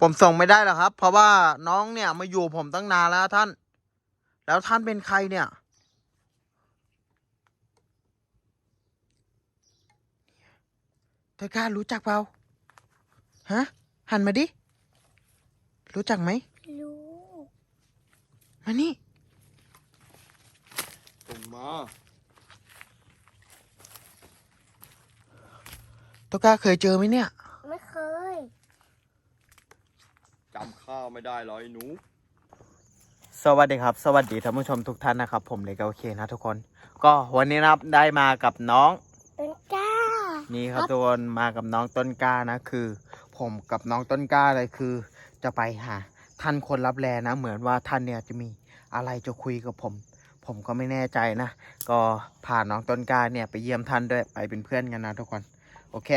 ผมส่งไม่ได้หรอกครับ เพราะว่าน้องเนี่ยมาอยู่ผมตั้งนานแล้วท่าน แล้วท่านเป็นใครเนี่ย เธอกล้ารู้จักเปล่าฮะ หันมาดิ รู้จักไหม รู้ มานี่ส่งมาตัวกล้าเคยเจอไหมเนี่ย ไม่เคย จำข้าไม่ได้เหรอไอ้หนู สวัสดีครับ สวัสดีท่านผู้ชมทุกท่านนะครับ ผมเลยก็โอเคนะทุกคน ก็วันนี้นะครับได้มากับน้องเป็นก้า นี่ครับทุกคนมากับน้องต้นกล้านะคือ ผมกับน้องต้นกล้าเลยคือ จะไปหาท่านคนรับแลนะ เหมือนว่าท่านเนี่ยจะมีอะไรจะคุยกับผม ผมก็ไม่แน่ใจนะ ก็พาน้องต้นกล้าเนี่ยไปเยี่ยมท่านด้วยไปเป็นเพื่อนกันนะทุกคน โอเค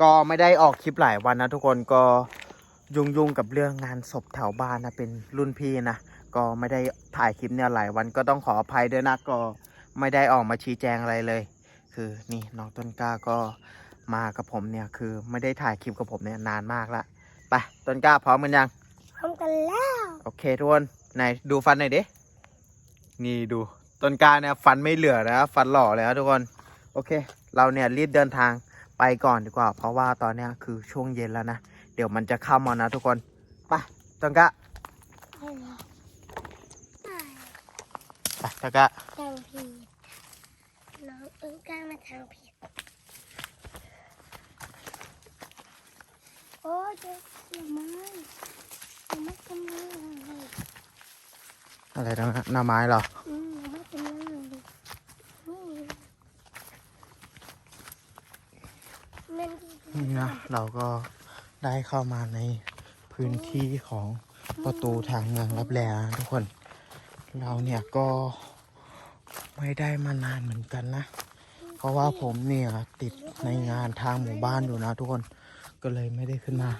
ก็ไม่ได้ออกคลิปหลายวันนะทุกคนก็ ยุ่งยุ่งๆกับเรื่องงานศพแถวบ้านนะเป็นรุ่นพี่นะก็ไม่ได้ถ่ายคลิปเนี่ยหลายวันก็ต้องขออภัยด้วยนะก็ไม่ได้ออกมาชี้แจงอะไรเลย คือนี่น้องต้นกล้าก็มากับผมเนี่ยคือไม่ได้ถ่ายคลิปกับผมเนี่ยนานมากละไปต้นกล้าพร้อมกันยังพร้อมกันแล้วโอเคทุกคนไหนดูฟันหน่อยดินี่ดูต้นกล้าเนี่ยฟันไม่เหลือแล้วฟันหล่อแล้วทุกคนโอเค เราเนี่ยรีบเดินทางไปก่อนดีกว่า เพราะว่าตอนเนี้ยคือช่วงเย็นแล้วนะ เดี๋ยวมันจะเข้ามานะทุกคนไปต้นกล้าไปเลยไปไปต้นกล้าทางผิดน้องต้นกล้ามาทางผิดโอ้ยเด็กเสียไม้เสียไม้กำลังเลยอะไรนะหน้าไม้เหรออืมเสียไม้กำลังเลยนี่มันดีนี่นะเราก็ ได้เข้ามาในพื้นที่ของประตูทางเมืองรับแลนะทุกคน เราเนี่ยก็ไม่ได้มานานเหมือนกันนะ เพราะว่าผมเนี่ยติดในงานทางหมู่บ้านอยู่นะทุกคนก็เลยไม่ได้ขึ้นมา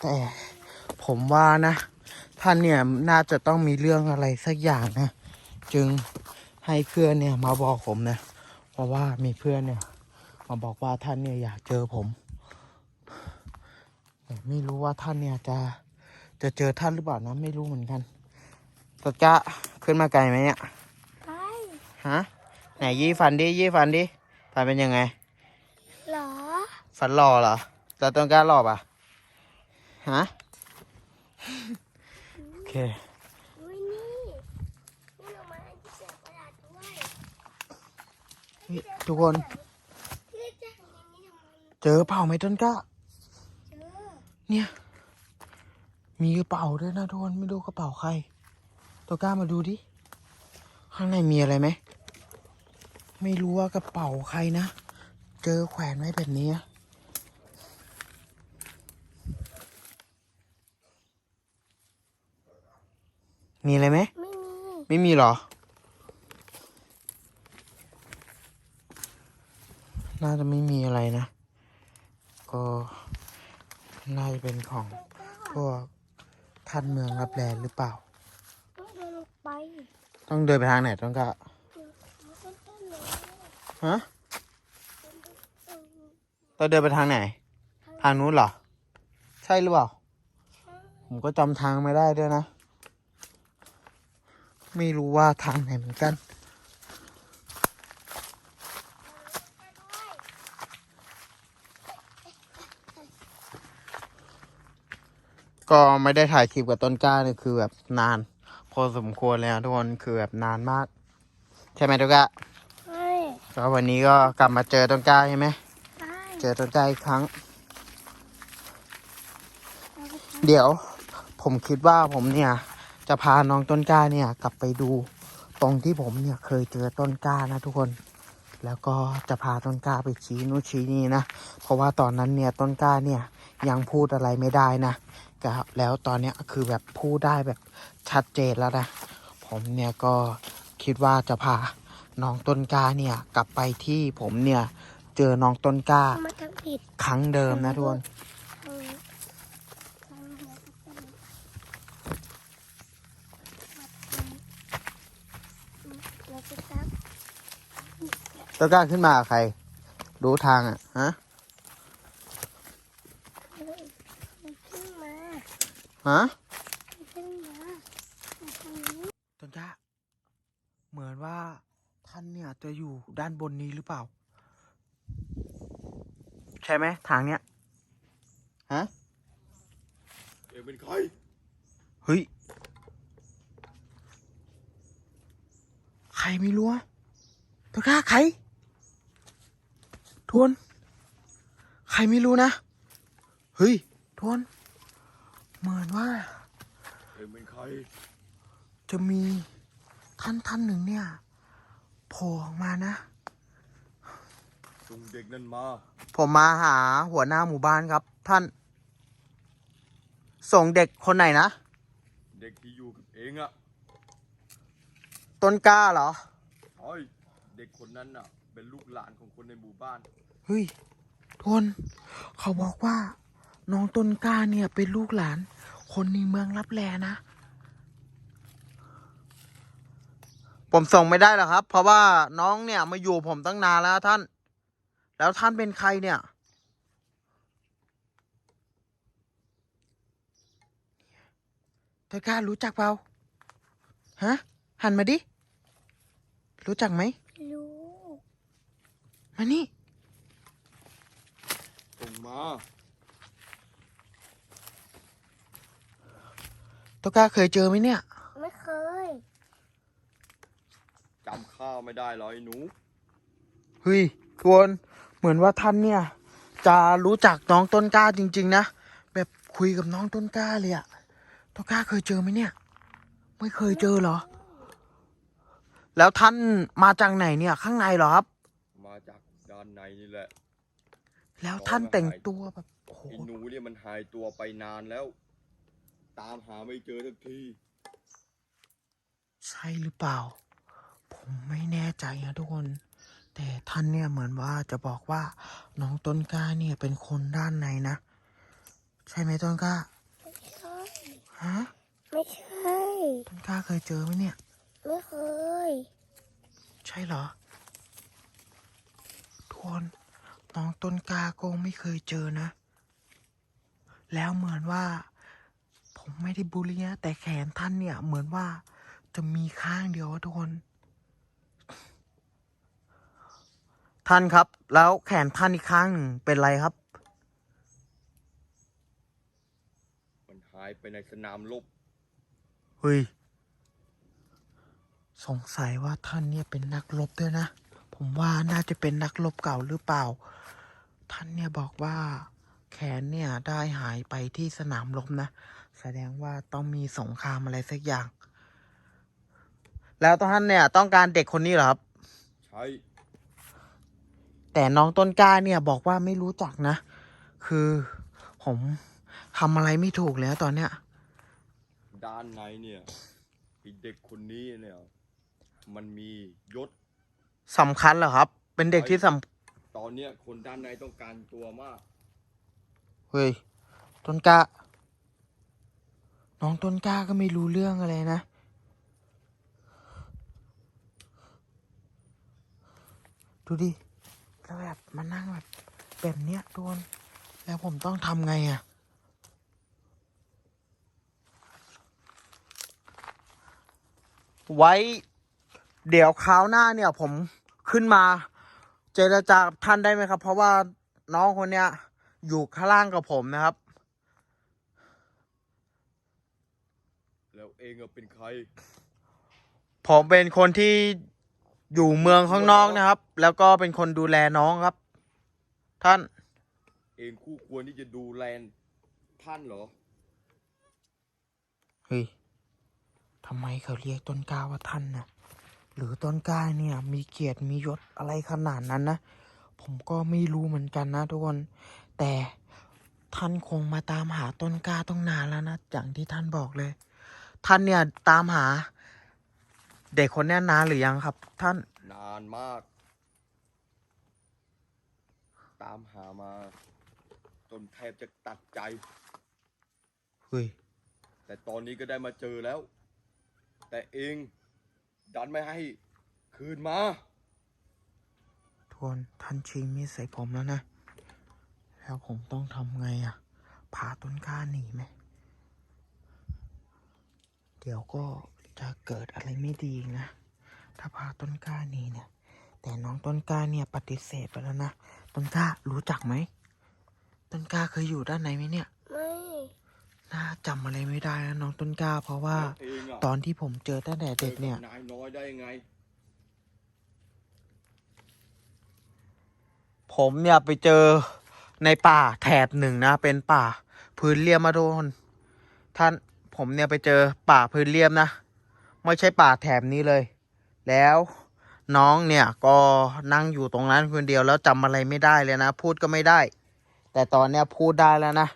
แต่ผมว่านะ ท่านเนี่ยน่าจะต้องมีเรื่องอะไรสักอย่างนะ จึงให้เพื่อนเนี่ยมาบอกผมนะ เพราะว่ามีเพื่อนเนี่ย มาบอกว่าท่านเนี่ยอยากเจอผมแต่ไม่รู้ว่าท่านเนี่ยจะจะเจอท่านหรือเปล่านะไม่รู้เหมือนกันตะจะขึ้นมาไกลไหมเนี่ยไปฮะไหนยี่ฟันดิยี่ฟันดิฟันเป็นยังไงเหรอฟันหล่อเหรอแต่ต้นกล้าหล่อปะฮะโอ เคอุ้ยนี่นี่เรามาที่เสียกระดาษด้วยนี่ทุกคนที่จะทำอย่างนี้ทำไมเจอเปล่าไหมต้นกล้า เจอเนี่ย มีกระเป๋าด้วยนะทุกคนไม่รู้กระเป๋าใคร ตัวกล้ามาดูดิ ข้างในมีอะไรไหม ไม่รู้ว่ากระเป๋าใครนะ เจอแขวนไว้แบบนี้อะ มีอะไรไหม ไม่มี ไม่มีเหรอ น่าจะไม่มีอะไรนะ ก็ น่าจะเป็นของพวกท่านเมืองรับแลหรือเปล่า ต้องเดินลงไป ต้องเดินไปทางไหนต้องกะต้นต้นเลยฮะเออต้องเดินไปทางไหน ทางนู้นเหรอ ใช่หรือเปล่า ผมก็จำทางไม่ได้ด้วยนะ ไม่รู้ว่าทางไหนเหมือนกัน ก็ไม่ได้ถ่ายคลิปกับต้นกล้าเนี่ยคือแบบนาน พอสมควรเลยนะทุกคนคือแบบนานมาก ใช่ไหมต้นกล้าใช่ก็วันนี้ก็กลับมาเจอต้นกล้าใช่ไหมใช่เจอต้นกล้าอีกครั้ง เดี๋ยว ผมคิดว่าผมเนี่ย จะพาน้องต้นกล้าเนี่ยกลับไปดูตรงที่ผมเนี่ยเคยเจอต้นกล้านะทุกคน แล้วก็จะพาต้นกล้าไปชี้นู้นชี้นี่นะ เพราะว่าตอนนั้นเนี่ยต้นกล้าเนี่ยยังพูดอะไรไม่ได้นะแต่แล้วตอนเนี้ยคือแบบพูดได้แบบชัดเจนแล้วนะ ผมเนี่ยก็คิดว่าจะพาน้องต้นกล้าเนี่ยกลับไปที่ผมเนี่ยเจอน้องต้นกล้ามาทำผิดครั้งเดิมนะทุกคน เออทำหัวก็เป็นมา ต้นกล้าขึ้นมากับใคร รู้ทางอะ ฮะเฮ้ยมันขึ้นมาฮะ มันขึ้นมาตรงนี้ต้นกล้า เหมือนว่าท่านเนี่ยจะอยู่ด้านบนนี้หรือเปล่า ใช่ไหมทางเนี้ย ฮะ เองเป็นใครเฮ้ย ใครไม่รู้อะต้นกล้าใคร ทวน ใครไม่รู้นะ เฮ้ย ทวน เหมือนว่า เองเป็นใคร จะมีท่านท่านหนึ่งเนี่ยโผล่ออกมานะส่งเด็กนั่นมา ผมมาหาหัวหน้าหมู่บ้านครับ ท่าน ส่งเด็กคนไหนนะ เด็กที่อยู่กับเองอะต้นกล้าเหรอใช่เด็กคนนั้นน่ะ เป็นลูกหลานของคนในหมู่บ้าน เฮ้ยทวนเขาบอกว่า น้องต้นกล้าเนี่ยเป็นลูกหลาน คนในเมืองรับแลนะ ผมส่งไม่ได้หรอกครับ เพราะว่าน้องเนี่ยมาอยู่ผมตั้งนานแล้วท่าน แล้วท่านเป็นใครเนี่ย ต้นกล้ารู้จักเปล่า ฮะ หันมาดิ รู้จักไหม มานี่ส่งมาต้นกล้าเคยเจอไหมเนี่ย ไม่เคย จำข้าไม่ได้เหรอไอ้หนู เฮ้ยทวนเหมือนว่าท่านเนี่ย จะรู้จักน้องต้นกล้าจริง ๆ นะ แบบคุยกับน้องต้นกล้าเลยอะต้นกล้าเคยเจอไหมเนี่ย ไม่เคยเจอเหรอ แล้วท่านมาจากไหนเนี่ย ข้างในเหรอครับ มาจากด้านในนี่แหละ แล้วท่านแต่งตัวแบบโอ้โหไอ้หนูเนี่ยมันหายตัวไปนานแล้ว ตามหาไม่เจอสักที ใช่หรือเปล่า ผมไม่แน่ใจนะทุกคน แต่ท่านเนี่ยเหมือนว่าจะบอกว่าน้องต้นกล้าเนี่ยเป็นคนด้านในนะ ใช่ไหมต้นกล้าไม่ใช่ฮะไม่ใช่ต้นกล้าเคยเจอไหมเนี่ย ไม่เคย ใช่เหรอ ทวนน้องต้นกล้าก็ไม่เคยเจอนะ แล้วเหมือนว่า ผมไม่ได้บูลลี่นะแต่แขนท่านเนี่ย เหมือนว่าจะมีข้างเดียวอะทุกคน ท่านครับ แล้วแขนท่านอีกข้างหนึ่งเป็นไรครับ มันหายไปในสนามรบเฮ้ย สงสัยว่าท่านเนี่ยเป็นนักรบด้วยนะ ผมว่าน่าจะเป็นนักรบเก่าหรือเปล่า ท่านเนี่ยบอกว่าแขนเนี่ยได้หายไปที่สนามรบนะ แสดงว่าต้องมีสงครามอะไรสักอย่าง แล้วท่านเนี่ยต้องการเด็กคนนี้เหรอครับ ใช่ แต่น้องต้นกล้าเนี่ยบอกว่าไม่รู้จักนะ คือผมทำอะไรไม่ถูกแล้วตอนเนี้ย ด้านในเนี่ยไอ้เด็กคนนี้เนี่ย มันมียศ สำคัญเหรอครับ เป็นเด็กที่สำตอนเนี้ยคนด้านในต้องการตัวมากเฮ้ย ต้นกล้า น้องต้นกล้าก็ไม่รู้เรื่องอะไรนะ ดูดิ แล้วแบบมานั่งแบบ แบบเนี้ยโดน แล้วผมต้องทำไงอะ่ะ ไว้ เดี๋ยวคราวหน้าเนี่ยผม ขึ้นมา เจรจากับท่านได้ไหมครับ เพราะว่าน้องคนเนี้ย อยู่ข้างล่างกับผมนะครับ แล้วเองอะเป็นใคร ผมเป็นคนที่อยู่เมืองข้างนอกนะครับ แล้วก็เป็นคนดูแลน้องครับ ท่าน เองคู่ควรที่จะดูแลท่านเหรอเฮ้ยทำไมเขาเรียกต้นกล้าว่าท่านนะ หรือต้นกล้าเนี่ย มีเกียรติมียศอะไรขนาดนั้นนะ ผมก็ไม่รู้เหมือนกันนะทุกคน แต่ท่านคงมาตามหาต้นกล้าต้องนานแล้วนะอย่างที่ท่านบอกเลย ท่านเนี่ยตามหา เด็กคนเนี้ยนานหรือยังครับ ท่านนานมาก ตามหามา จนแทบจะตัดใจ เฮ้ย แต่ตอนนี้ก็ได้มาเจอแล้ว แต่เอง ดันไม่ให้คืนมาคนท่านชิงมีดใส่ผมแล้วนะ แล้วผมต้องทำไงอะ่ะพาต้นกล้าหนีไหม เดี๋ยวก็จะเกิดอะไรไม่ดีนะ ถ้าพาต้นกล้าหนีเนี่ย แต่น้องต้นกล้าเนี่ยปฏิเสธไปแล้วนะ ต้นกล้ารู้จักไหม ต้นกล้าเคยอยู่ด้านในไหมเนี่ย น่าจำอะไรไม่ได้นะน้องต้นกล้า เพราะว่าเองอะตอนที่ผมเจอตั้งแต่เด็กเนี่ย จอกับนายน้อยได้ยังไง ผมเนี่ยไปเจอในป่าแถบหนึ่งนะ เป็นป่าพื้นเรียบมาโดนท่านผมเนี่ยไปเจอป่าพื้นเรียบนะ ไม่ใช่ป่าแถบนี้เลย แล้วน้องเนี่ยก็นั่งอยู่ตรงนั้นคนเดียวแล้วจำอะไรไม่ได้เลยนะ พูดก็ไม่ได้ แต่ตอนเนี้ยพูดได้แล้วนะ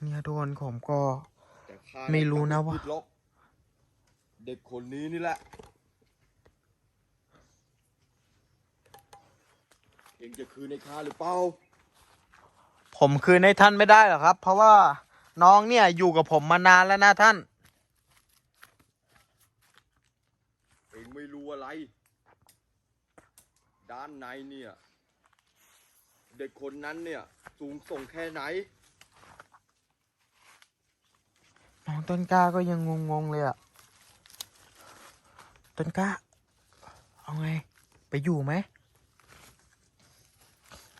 เนี่ยโดนผมก็ แต่ข้าไม่รู้นะว่าผิดหรอกเด็กคนนี้นี่แหละ เองจะคืนในข้าหรือเปล่า ผมคืนให้ท่านไม่ได้หรอกครับ เพราะว่าน้องเนี่ยอยู่กับผมมานานแล้วนะท่าน เองไม่รู้อะไร ด้านในเนี่ย เด็กคนนั้นเนี่ย สูงส่งแค่ไหน น้องต้นกล้าก็ยังงงๆเลยอะต้นกล้า เอาไง ไปอยู่ไหม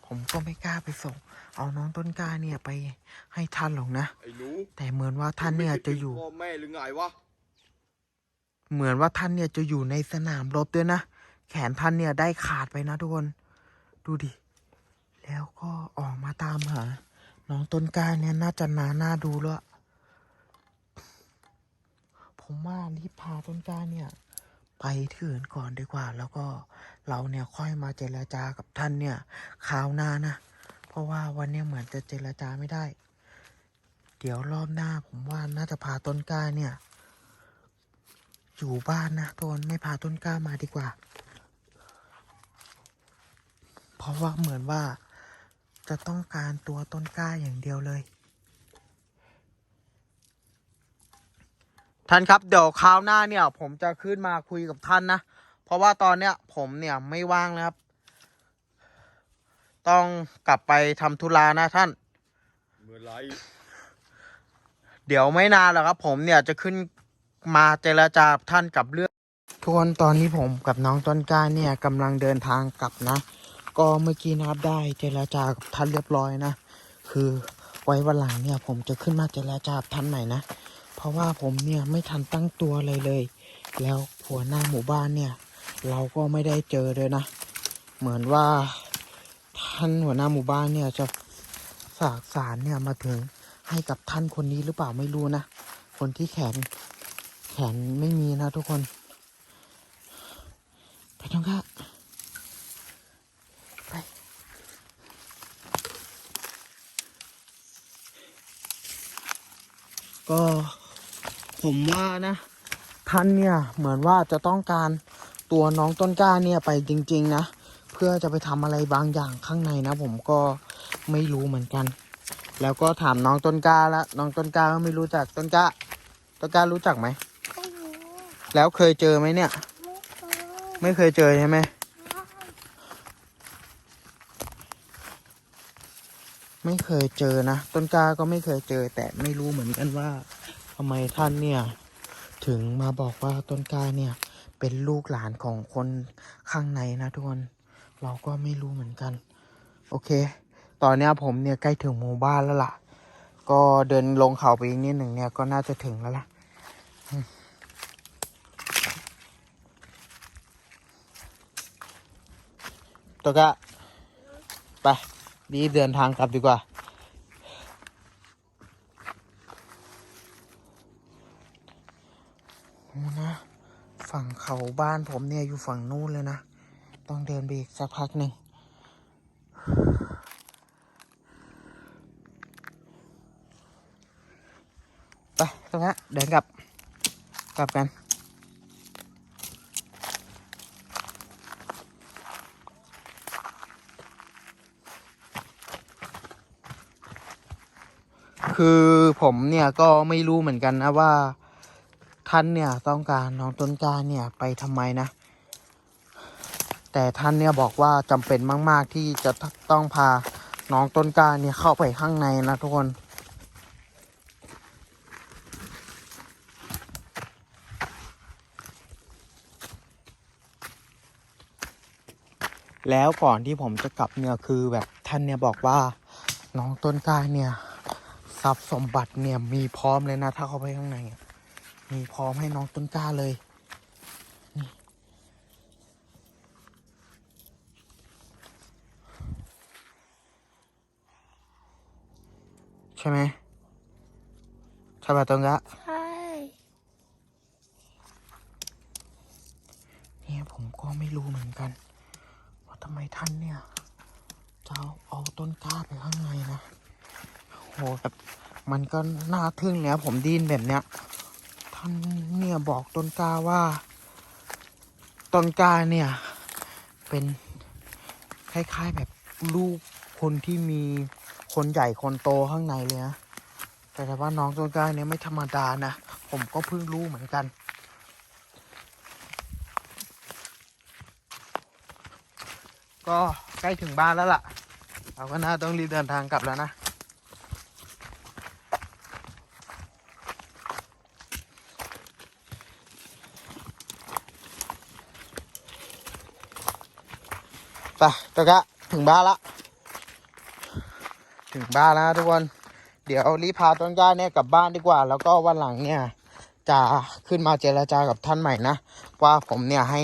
ผมก็ไม่กล้าไปส่ง เอาน้องต้นกล้าเนี่ยไปให้ท่านหรอกนะ ไอ้หนูแต่เหมือนว่าท่านเนี่ยไม่คิดจะถึงอยู่ พ่อแม่หรือไงวะ เหมือนว่าท่านเนี่ยจะอยู่ในสนามรบด้วยนะ แขนท่านเนี่ยได้ขาดไปนะทุกคน ดูดิ แล้วก็ออกมาตามหา น้องต้นกล้าเนี่ยน่าจะนานหน้าดูแล้ว ผมว่ารีบพาต้นกล้าเนี่ย ไปที่อื่นก่อนดีกว่า แล้วก็เราเนี่ยค่อยมาเจรจากับท่านเนี่ยคราวหน้านะ เพราะว่าวันนี้เหมือนจะเจรจาไม่ได้ เดี๋ยวรอบหน้าผมว่าน่าจะพาต้นกล้าเนี่ย อยู่บ้านนะทนไม่พาต้นกล้ามาดีกว่า เพราะว่าเหมือนว่าจะต้องการตัวต้นกล้าอย่างเดียวเลย ท่านครับเดี๋ยวคราวหน้าเนี่ย ผมจะขึ้นมาคุยกับท่านนะ เพราะว่าตอนเนี้ยผมเนี่ยไม่ว่างนะครับ ต้องกลับไปทำธุระนะท่าน เมื่อไหรเดี๋ยวไม่นานหรอกครับ ผมเนี่ยจะขึ้นมาเจรจากับท่านกับเรื่องทุกคนตอนนี้ผมกับน้องต้นกล้าเนี่ยกำลังเดินทางกลับนะ ก็เมื่อกี้นะครับได้เจรจากับท่านเรียบร้อยนะ คือไว้วันหลังเนี่ย ผมจะขึ้นมาเจรจากับท่านใหม่นะเพ ราะว่าผมเนี่ยไม่ทันตั้งตัวเลยเลย แล้วหัวหน้าหมู่บ้านเนี่ย เราก็ไม่ได้เจอเลยนะ เหมือนว่าท่านหัวหน้าหมู่บ้านเนี่ยจะฝากสารเนี่ยมาถึงให้กับท่านคนนี้หรือเปล่าไม่รู้นะ คนที่แขนแขนไม่มีนะทุกคนไปท้องค่ะไปก็ ผมว่านะ ท่านเนี่ยเหมือนว่าจะต้องการตัวน้องต้นกล้าเนี่ยไปจริง ๆ นะ เพื่อจะไปทำอะไรบางอย่างข้างในนะ ผมก็ไม่รู้เหมือนกัน แล้วก็ถามน้องต้นกล้าแล้วน้องต้นกล้าก็ไม่รู้จักต้นกล้าต้นกล้ารู้จักไหมไม่รู้แล้วเคยเจอไหมเนี่ย ไม่เคยไม่เคยเจอใช่ไหมไม่เคยเจอนะต้นกล้าก็ไม่เคยเจอ แต่ไม่รู้เหมือนกันว่า ทำไมท่านเนี่ย ถึงมาบอกว่าต้นกล้าเนี่ย เป็นลูกหลานของคนข้างในนะทุกคนเราก็ไม่รู้เหมือนกัน โอเค ตอนนี้ผมเนี่ยใกล้ถึงหมู่บ้านแล้วล่ะ ก็เดินลงเขาไปอีกนิดหนึ่งเนี่ยก็น่าจะถึงแล้วล่ะตัวกะไปรีบเดินทางกลับดีกว่า โอ้นะ ฝั่งเขาบ้านผมเนี่ยอยู่ฝั่งนู้นเลยนะ ต้องเดินไปอีกสักพักหนึ่งไปตรงนั้นเดินกลับ กลับกันคือผมเนี่ยก็ไม่รู้เหมือนกันนะว่า ท่านเนี่ยต้องการน้องต้นกล้าเนี่ยไปทำไมนะ แต่ท่านเนี่ยบอกว่าจำเป็นมาก ๆที่จะต้องพาน้องต้นกล้าเนี่ยเข้าไปข้างในนะทุกคนแล้วก่อนที่ผมจะกลับเนี่ยคือแบบท่านเนี่ยบอกว่าน้องต้นกล้าเนี่ยทรัพย์สมบัติเนี่ยมีพร้อมเลยนะ ถ้าเขาไปข้างในอะ มีพร้อมให้น้องต้นกล้าเลย นี่ ใช่ไหมใช่ป่ะต้นกล้าใช่เนี่ยผมก็ไม่รู้เหมือนกัน ว่าทำไมท่านเนี่ยจะเอาต้นกล้าไปข้างในนะโหแบบมันก็น่าทึ่งเนี่ยผมดินแบบเนี้ยานเนี่ยบอกต้นกาว่า ต้นกาเนี่ย เป็นคล้ายๆแบบลูกคนที่มีคนใหญ่คนโตข้างในเลยนะแต่แต่ว่าน้องต้นกาเนี่ยไม่ธรรมดานะ ผมก็เพิ่งรู้เหมือนกัน ก็ใกล้ถึงบ้านแล้วล่ะ เราก็น่าต้องรีบเดินทางกลับแล้วนะ ตะกะถึงบ้านละ ถึงบ้านแล้วนะทุกคน เดี๋ยวรีบพาต้นกล้าเนี่ยกลับบ้านดีกว่า แล้วก็วันหลังเนี่ย จะขึ้นมาเจรจากับท่านใหม่นะ ว่าผมเนี่ยให้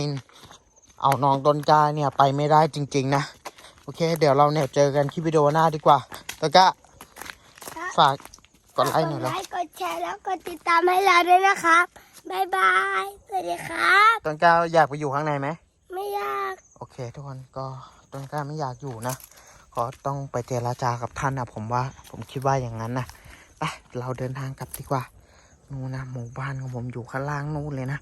เอาน้องต้นกล้าเนี่ยไปไม่ได้จริง ๆ นะ โอเค เดี๋ยวเราเนี่ยเจอกันคลิปวิดีโอหน้าดีกว่าตะกะฝากกดไลค์หน่อยกแล้ดวไลค์กดแชร์แล้วกดติดตามให้เราด้วยนะครับบ๊ายบาย สวัสดีครับ ต้นกล้าอยากไปอยู่ข้างในไหม ไม่ยาก โอเคทุกคนก็ ต้นกล้าไม่อยากอยู่นะก็ต้องไปเจรจากับท่านนะผมว่าผมคิดว่าอย่างนั้นนะไปเราเดินทางกลับดีกว่า นู่นนะหมู่บ้านของผมอยู่ข้างล่างนู่นเลยนะ